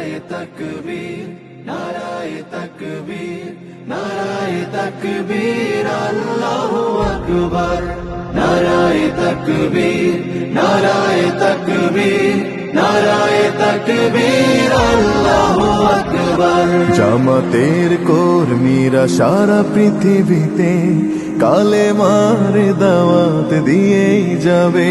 নারায় তকবীর নারায় তকবীর নারায় তকবীর নারায় তকবীর নারায় তকবীর নারায় তকবীর জামাতের কর্মীরা সারা পৃথিবীতে, কালে মারে দাওয়াত দিয়েই যাবে।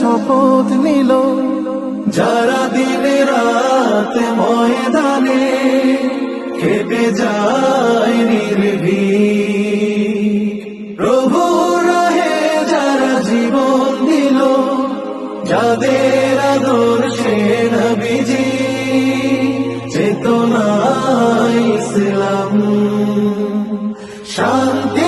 শপথ নিল। যারা দিনে রাত ময়দানে খেপে যায় নির্ভীক। প্রভু রহে যারা জীবন দিল, যাদের আদর্শে নবীজি। চেতনা ইসলাম, শান্তি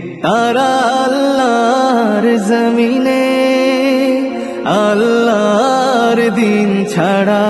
তারা আল্লাহর জমিনে আল্লাহর দিন ছাড়া।